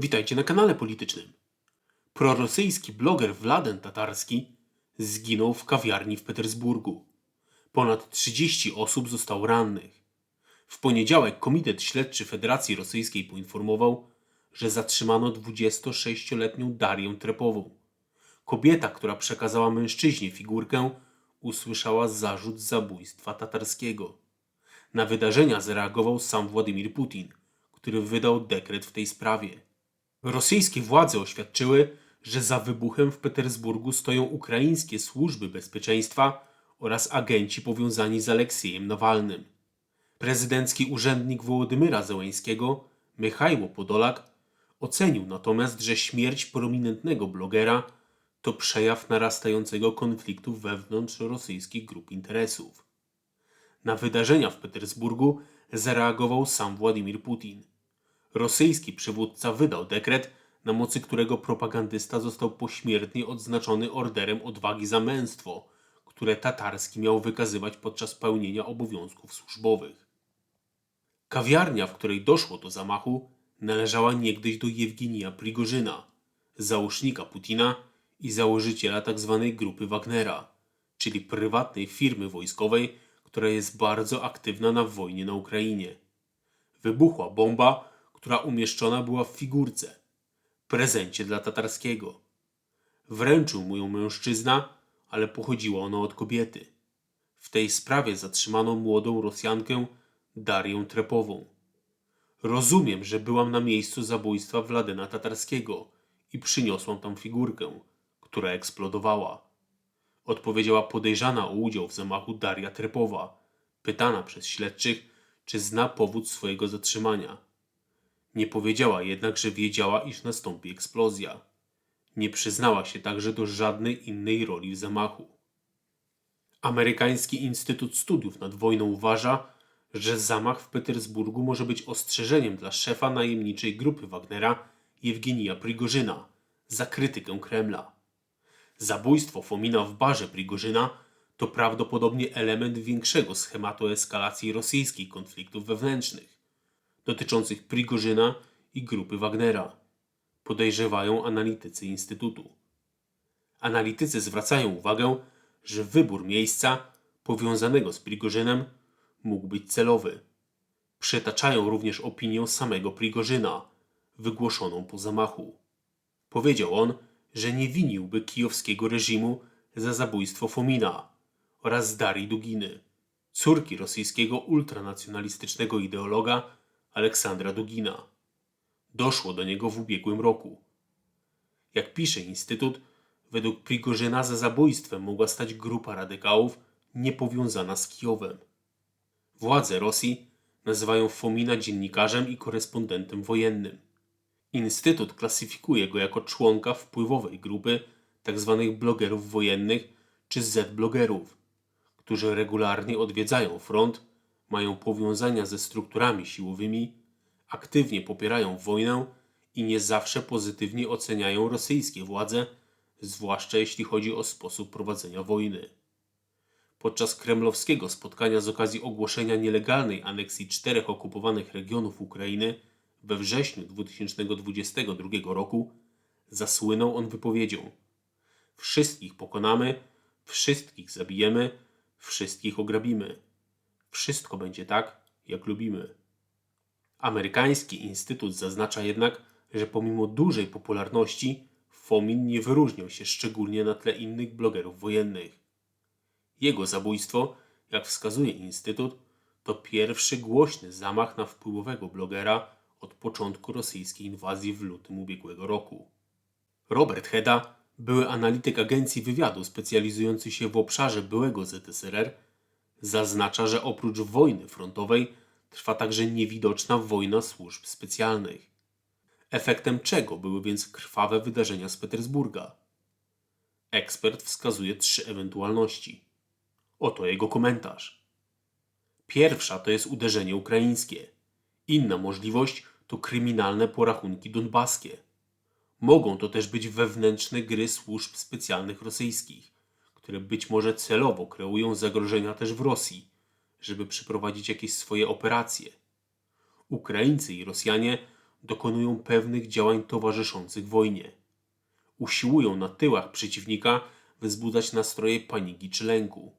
Witajcie na kanale politycznym. Prorosyjski bloger Wladen Tatarski zginął w kawiarni w Petersburgu. Ponad 30 osób zostało rannych. W poniedziałek Komitet Śledczy Federacji Rosyjskiej poinformował, że zatrzymano 26-letnią Darię Trepową. Kobieta, która przekazała mężczyźnie figurkę, usłyszała zarzut zabójstwa tatarskiego. Na wydarzenia zareagował sam Władimir Putin, który wydał dekret w tej sprawie. Rosyjskie władze oświadczyły, że za wybuchem w Petersburgu stoją ukraińskie służby bezpieczeństwa oraz agenci powiązani z Aleksiejem Nawalnym. Prezydencki urzędnik Wołodymyra Zełeńskiego, Michajło Podolak, ocenił natomiast, że śmierć prominentnego blogera to przejaw narastającego konfliktu wewnątrz rosyjskich grup interesów. Na wydarzenia w Petersburgu zareagował sam Władimir Putin. Rosyjski przywódca wydał dekret, na mocy którego propagandysta został pośmiertnie odznaczony orderem odwagi za męstwo, które Tatarski miał wykazywać podczas pełnienia obowiązków służbowych. Kawiarnia, w której doszło do zamachu, należała niegdyś do Jewgenija Prigorzyna, załóżnika Putina i założyciela tzw. grupy Wagnera, czyli prywatnej firmy wojskowej, która jest bardzo aktywna na wojnie na Ukrainie. Wybuchła bomba, która umieszczona była w figurce, prezencie dla Tatarskiego. Wręczył mu ją mężczyzna, ale pochodziła ona od kobiety. W tej sprawie zatrzymano młodą Rosjankę Darię Trepową. Rozumiem, że byłam na miejscu zabójstwa Wladena Tatarskiego i przyniosłam tam figurkę, która eksplodowała. Odpowiedziała podejrzana o udział w zamachu Daria Trepowa, pytana przez śledczych, czy zna powód swojego zatrzymania. Nie powiedziała jednak, że wiedziała, iż nastąpi eksplozja. Nie przyznała się także do żadnej innej roli w zamachu. Amerykański Instytut Studiów nad Wojną uważa, że zamach w Petersburgu może być ostrzeżeniem dla szefa najemniczej grupy Wagnera Jewgenija Prigorzyna za krytykę Kremla. Zabójstwo Fomina w barze Prigorzyna to prawdopodobnie element większego schematu eskalacji rosyjskich konfliktów wewnętrznych, dotyczących Prigorzyna i grupy Wagnera, podejrzewają analitycy Instytutu. Analitycy zwracają uwagę, że wybór miejsca powiązanego z Prigorzynem mógł być celowy. Przytaczają również opinię samego Prigorzyna, wygłoszoną po zamachu. Powiedział on, że nie winiłby kijowskiego reżimu za zabójstwo Fomina oraz Darii Duginy, córki rosyjskiego ultranacjonalistycznego ideologa Aleksandra Dugina. Doszło do niego w ubiegłym roku. Jak pisze Instytut, według Prigorzyna za zabójstwem mogła stać grupa radykałów niepowiązana z Kijowem. Władze Rosji nazywają Fomina dziennikarzem i korespondentem wojennym. Instytut klasyfikuje go jako członka wpływowej grupy tzw. blogerów wojennych czy Z-blogerów, którzy regularnie odwiedzają front, mają powiązania ze strukturami siłowymi, aktywnie popierają wojnę i nie zawsze pozytywnie oceniają rosyjskie władze, zwłaszcza jeśli chodzi o sposób prowadzenia wojny. Podczas kremlowskiego spotkania z okazji ogłoszenia nielegalnej aneksji czterech okupowanych regionów Ukrainy we wrześniu 2022 roku zasłynął on wypowiedzią: Wszystkich pokonamy, wszystkich zabijemy, wszystkich ograbimy. Wszystko będzie tak, jak lubimy. Amerykański Instytut zaznacza jednak, że pomimo dużej popularności Fomin nie wyróżniał się szczególnie na tle innych blogerów wojennych. Jego zabójstwo, jak wskazuje Instytut, to pierwszy głośny zamach na wpływowego blogera od początku rosyjskiej inwazji w lutym ubiegłego roku. Robert Heda, były analityk agencji wywiadu specjalizujący się w obszarze byłego ZSRR, zaznacza, że oprócz wojny frontowej trwa także niewidoczna wojna służb specjalnych. Efektem czego były więc krwawe wydarzenia z Petersburga? Ekspert wskazuje trzy ewentualności. Oto jego komentarz. Pierwsza to jest uderzenie ukraińskie. Inna możliwość to kryminalne porachunki donbaskie. Mogą to też być wewnętrzne gry służb specjalnych rosyjskich, które być może celowo kreują zagrożenia też w Rosji, żeby przeprowadzić jakieś swoje operacje. Ukraińcy i Rosjanie dokonują pewnych działań towarzyszących wojnie. Usiłują na tyłach przeciwnika wzbudzać nastroje paniki czy lęku.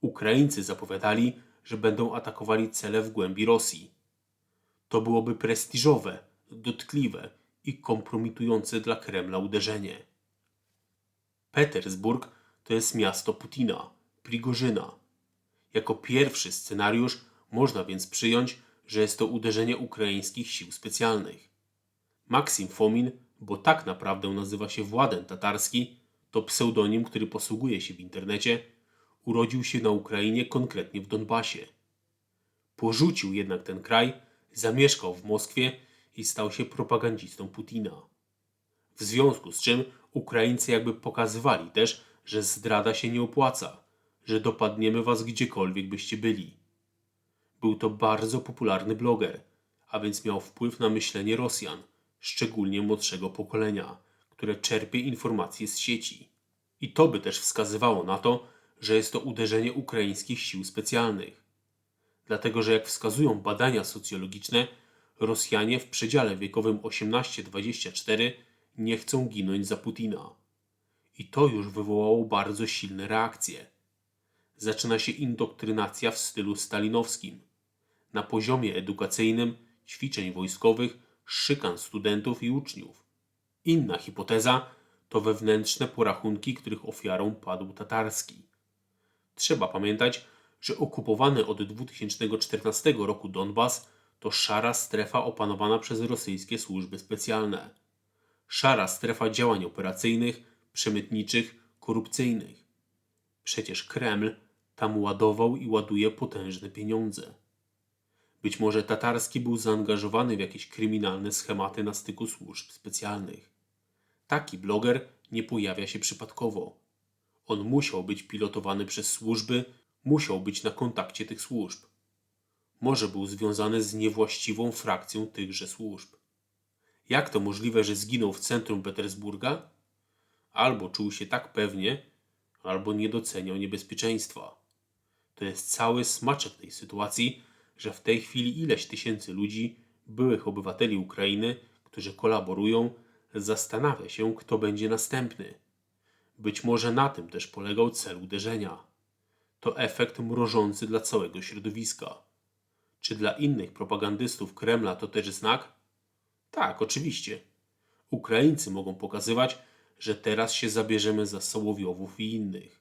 Ukraińcy zapowiadali, że będą atakowali cele w głębi Rosji. To byłoby prestiżowe, dotkliwe i kompromitujące dla Kremla uderzenie. Petersburg to jest miasto Putina, Prigorzyna. Jako pierwszy scenariusz można więc przyjąć, że jest to uderzenie ukraińskich sił specjalnych. Maksim Fomin, bo tak naprawdę nazywa się Właden Tatarski, to pseudonim, który posługuje się w internecie, urodził się na Ukrainie, konkretnie w Donbasie. Porzucił jednak ten kraj, zamieszkał w Moskwie i stał się propagandzistą Putina. W związku z czym Ukraińcy jakby pokazywali też, że zdrada się nie opłaca, że dopadniemy was gdziekolwiek byście byli. Był to bardzo popularny bloger, a więc miał wpływ na myślenie Rosjan, szczególnie młodszego pokolenia, które czerpie informacje z sieci. I to by też wskazywało na to, że jest to uderzenie ukraińskich sił specjalnych. Dlatego, że jak wskazują badania socjologiczne, Rosjanie w przedziale wiekowym 18-24 nie chcą ginąć za Putina. I to już wywołało bardzo silne reakcje. Zaczyna się indoktrynacja w stylu stalinowskim. Na poziomie edukacyjnym, ćwiczeń wojskowych, szykan studentów i uczniów. Inna hipoteza to wewnętrzne porachunki, których ofiarą padł tatarski. Trzeba pamiętać, że okupowany od 2014 roku Donbas to szara strefa opanowana przez rosyjskie służby specjalne. Szara strefa działań operacyjnych, przemytniczych, korupcyjnych. Przecież Kreml tam ładował i ładuje potężne pieniądze. Być może Tatarski był zaangażowany w jakieś kryminalne schematy na styku służb specjalnych. Taki bloger nie pojawia się przypadkowo. On musiał być pilotowany przez służby, musiał być na kontakcie tych służb. Może był związany z niewłaściwą frakcją tychże służb. Jak to możliwe, że zginął w centrum Petersburga? Albo czuł się tak pewnie, albo nie doceniał niebezpieczeństwa. To jest cały smaczek tej sytuacji, że w tej chwili ileś tysięcy ludzi, byłych obywateli Ukrainy, którzy kolaborują, zastanawia się, kto będzie następny. Być może na tym też polegał cel uderzenia. To efekt mrożący dla całego środowiska. Czy dla innych propagandystów Kremla to też znak? Tak, oczywiście. Ukraińcy mogą pokazywać, że teraz się zabierzemy za Sołowiowów i innych.